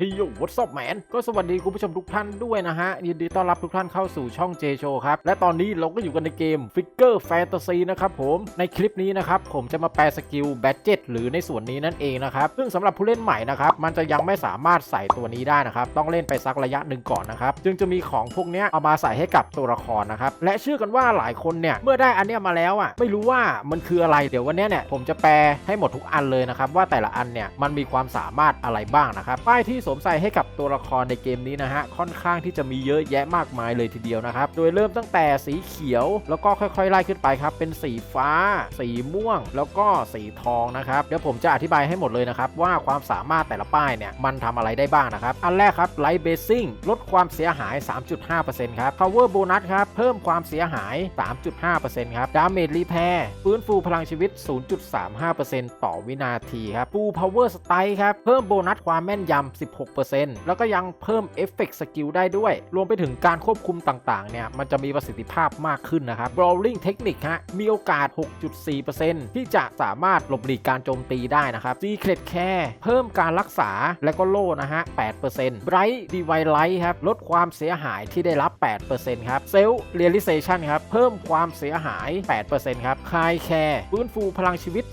ฮ้ยโยวัตซับแมนก็สวัสดีคุณผู้ชมทุกท่านด้วยนะฮะ ยินดีต้อนรับทุกท่านเข้าสู่ช่อง J Show ครับ และตอนนี้เราก็อยู่กันในเกม Figure Fantasy นะครับผมในคลิปนี้นะครับ ผมจะมาแปลสกิล b a d g e t หรือในส่วนนี้นั่นเองนะครับ ซึ่งสำหรับผู้เล่นใหม่นะครับ มันจะยังไม่สามารถใส่ตัวนี้ได้นะครับ ต้องเล่นไปสักระยะหนึ่งก่อนนะครับ จึงจะมีของพวกนี้เอามาใส่ให้กับตัวละครนะครับและเชื่อกันว่าหลายคนเนี่ยเมื่อได้อันเนี้ยมาแล้วอะไม่รู้ว่ามันคืออะไรเดี๋ยววันนี้เนี่ยผมจะแปลให้หมดทุกอันเลยนะครับว่าแต่ละอันเนี่ยมันมีความสามารถอะไรบ้างนะครับป้ายที่สวมใส่ให้กับตัวละครในเกมนี้นะฮะค่อนข้างที่จะมีเยอะแยะมากมายเลยทีเดียวนะครับ โดยเริ่มตั้งแต่สีเขียวแล้วก็ค่อยๆไล่ขึ้นไปครับ เป็นสีฟ้า สีม่วง แล้วก็สีทองนะครับ เดี๋ยวผมจะอธิบายให้หมดเลยนะครับ ว่าความสามารถแต่ละป้ายเนี่ยมันทำอะไรได้บ้างนะครับ อันแรกครับไลท์เบสซิ่งลดความเสียหาย 3.5%ครับ Power Bonus ครับเพิ่มความเสียหาย 3.5%ครับ Damage Repair ฟื้นฟูพลังชีวิต 0.35%ต่อวินาทีครับ Full Power Strike ครับเพิ่มโบนัสความแม่นยำ 16%แล้วก็ยังเพิ่มเอฟเฟกต์สกิลได้ด้วย รวมไปถึงการควบคุมต่างๆ เนี่ย มันจะมีประสิทธิภาพมากขึ้นนะครับ Brawling Technique ฮะ มีโอกาส 6.4%ที่จะสามารถหลบหลีกการโจมตีได้นะครับ Secret Care เพิ่มการรักษาและก็โล่นะฮะ 8% Bright Divine Light ครับลดความเสียหายที่ได้รับ 8%ครับ Self Realization ครับ เพิ่มความเสียหาย 8%ครับ Kai Care ฟื้นฟูพลังชีวิต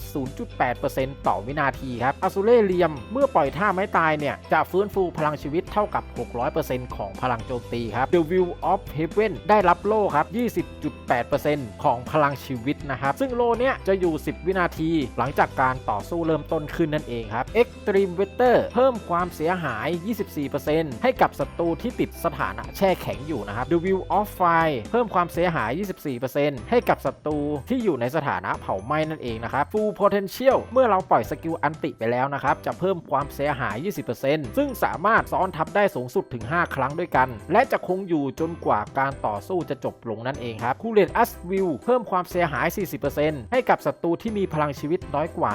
0.8%ต่อวินาทีครับ a z u r e l i u m เมื่อปล่อยท่าไม้ตายเนี่ย จะฟื้นฟูพลังชีวิตเท่ากับ 600%ของพลังโจมตีครับ The View of Heaven ได้รับโล่ครับ 20.8%ของพลังชีวิตนะครับ ซึ่งโล่เนี้ยจะอยู่ 10 วินาที หลังจากการต่อสู้เริ่มต้นขึ้นนั่นเองครับ Extreme Weather เพิ่มความเสียหาย 24%ให้กับศัตรูที่ติดสถานะแช่แข็งอยู่นะครับ The View of Fire เพิ่มความเสียหาย 24%ให้กับศัตรูที่อยู่ในสถานะเผาไหม้นั่นเองนะครับ Full Potential เมื่อเราปล่อยสกิลอันติไปแล้วนะครับ จะเพิ่มความเสียหาย 20%ซึ่งสามารถซ้อนทับได้สูงสุดถึง 5 ครั้งด้วยกัน และจะคงอยู่จนกว่าการต่อสู้จะจบลงนั่นเองครับ c o o l e t Us View เพิ่มความเสียหาย 40%ให้กับศัตรูที่มีพลังชีวิตน้อยกว่า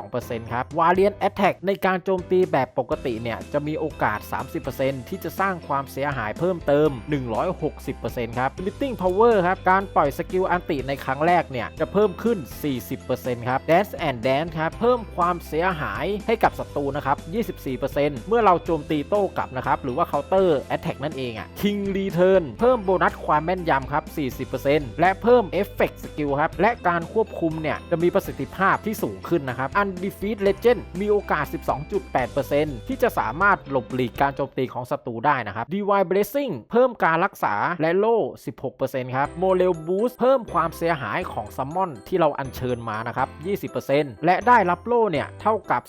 32%ครับ Valiant Attack ในการโจมตีแบบปกติเนี่ยจะมีโอกาส 30%ที่จะสร้างความความเสียหายเพิ่มเติม 160%ครับ Lifting Power ครับ การปล่อยสกิลอันติในครั้งแรกเนี่ย จะเพิ่มขึ้น 40%ครับ Dance and Dance ครับ เพิ่มความเสียหายให้กับศัตรูนะครับ 24%เมื่อเราโจมตีโต้กลับนะครับ หรือว่า Counter Attack นั่นเองอะ King Return เพิ่มโบนัสความแม่นยำครับ 40%และเพิ่ม Effect Skill ครับ และการควบคุมเนี่ย จะมีประสิทธิภาพที่สูงขึ้นนะครับ Undefeat Legend มีโอกาส 12.8%ที่จะสามารถหลบหลีกการโจมตีของศัตรูได้นะครับ Divine Blessing เพิ่มการรักษาและโล่ 16%ครับ m o l e Boost เพิ่มความเสียหายของซัมมอนที่เราอัญเชิญมานะครับ 20%และได้รับโล่เนี่ย เท่ากับ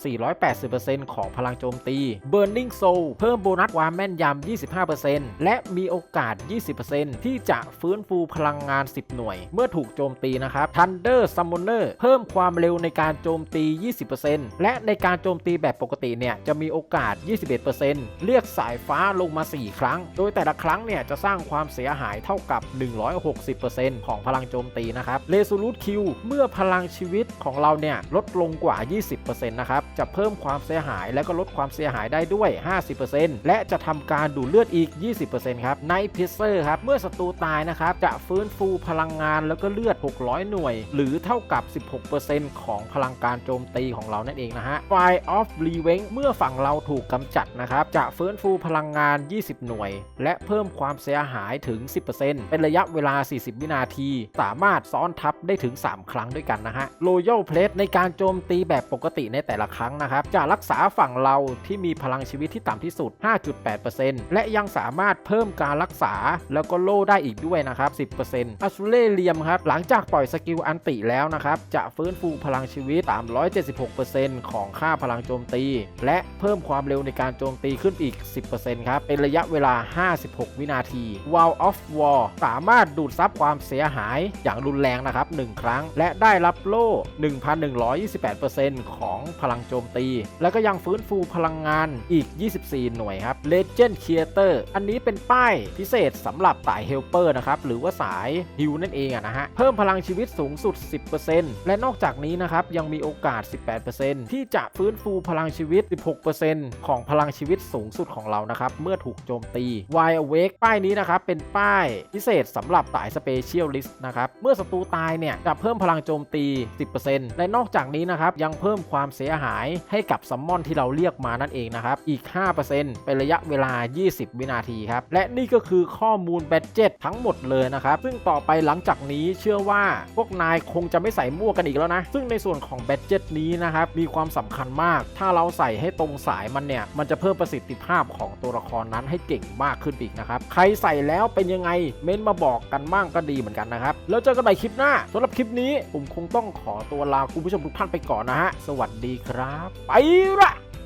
480%ของพลังโจมตี Burning Soul เพิ่มโบนัสความแม่นยำ 25%และมีโอกาส 20%ที่จะฟื้นฟูพลังงาน 10 หน่วย เมื่อถูกโจมตีนะครับ Thunder Summoner เพิ่มความเร็วในการโจมตี 20%และในการโจมตีแบบปกติเนี่ยจะมีโอกาส 21%เรียกสายฟ้าลงมา 4ครั้ง โดยแต่ละครั้งเนี่ยจะสร้างความเสียหายเท่ากับ 160%ของพลังโจมตีนะครับ Resolute Q เมื่อพลังชีวิตของเราเนี่ยลดลงกว่า 20%นะครับจะเพิ่มความเสียหายและก็ลดความเสียหายได้ด้วย 50%และจะทำการดูดเลือดอีก 20%ครับ Night Piercer ครับเมื่อศัตรูตายนะครับจะฟื้นฟูพลังงานแล้วก็เลือด 600 หน่วย หรือเท่ากับ 16%ของพลังการโจมตีของเรานั่นเองนะฮะ Fire of Revenge เมื่อฝั่งเราถูกกำจัดนะครับจะฟื้นฟูพลังงาน 20หน่วย และเพิ่มความเสียหายถึง 10%เป็นระยะเวลา 40 วินาที สามารถซ้อนทับได้ถึง 3 ครั้งด้วยกันนะฮะ Royal Plate ในการโจมตีแบบปกติในแต่ละครั้งนะครับ จะรักษาฝั่งเราที่มีพลังชีวิตที่ต่ำที่สุด 5.8%และยังสามารถเพิ่มการรักษาแล้วก็โล่ได้อีกด้วยนะครับ 10%อัสเลเลียมครับ หลังจากปล่อยสกิลอันติแล้วนะครับ จะฟื้นฟูพลังชีวิต 376%ของค่าพลังโจมตี และเพิ่มความเร็วในการโจมตีขึ้นอีก 10%ครับ เป็นระยะเวลา 56 วินาที Wall of War สามารถดูดซับความเสียหายอย่างรุนแรงนะครับ 1 ครั้ง และได้รับโล่ 1,128%ของพลังโจมตี แล้วก็ยังฟื้นฟูพลังงานอีก 24 หน่วยครับ Legend Creator อันนี้เป็นป้ายพิเศษสำหรับสาย Helper นะครับ หรือว่าสายฮิวนั่นเองนะฮะ เพิ่มพลังชีวิตสูงสุด 10%และนอกจากนี้นะครับ ยังมีโอกาส 18%ที่จะฟื้นฟูพลังชีวิต 16%ของพลังชีวิตสูงสุดของเรานะครับ เมื่อถูกโจมตี Wide Awake ป้ายนี้นะครับเป็นป้ายพิเศษสำหรับสาย Specialist นะครับเมื่อศัตรูตายเนี่ยจะเพิ่มพลังโจมตี 10%และนอกจากนี้นะครับยังเพิ่มความเสียหายให้กับซัมมอนที่เราเรียกมานั่นเองนะครับอีก 5%เป็นระยะเวลา 20 วินาทีครับและนี่ก็คือข้อมูลแบตเจ็ตทั้งหมดเลยนะครับซึ่งต่อไปหลังจากนี้เชื่อว่าพวกนายคงจะไม่ใส่มั่วกันอีกแล้วนะ ซึ่งในส่วนของแบตเจ็ตนี้นะครับมีความสำคัญมาก ถ้าเราใส่ให้ตรงสายมันเนี่ยมันจะเพิ่มประสิทธิภาพของตัวละครนั้นให้เก่งมากขึ้นอีกนะครับ ใครใส่แล้วเป็นยังไงเม้นมาบอกกันบ้างก็ดีเหมือนกันนะครับ แล้วเจอกันใหม่คลิปหน้าสำหรับคลิปนี้ผมคงต้องขอตัวลาคุณผู้ชมทุกท่านไปก่อนนะฮะ สวัสดีครับ ไปละ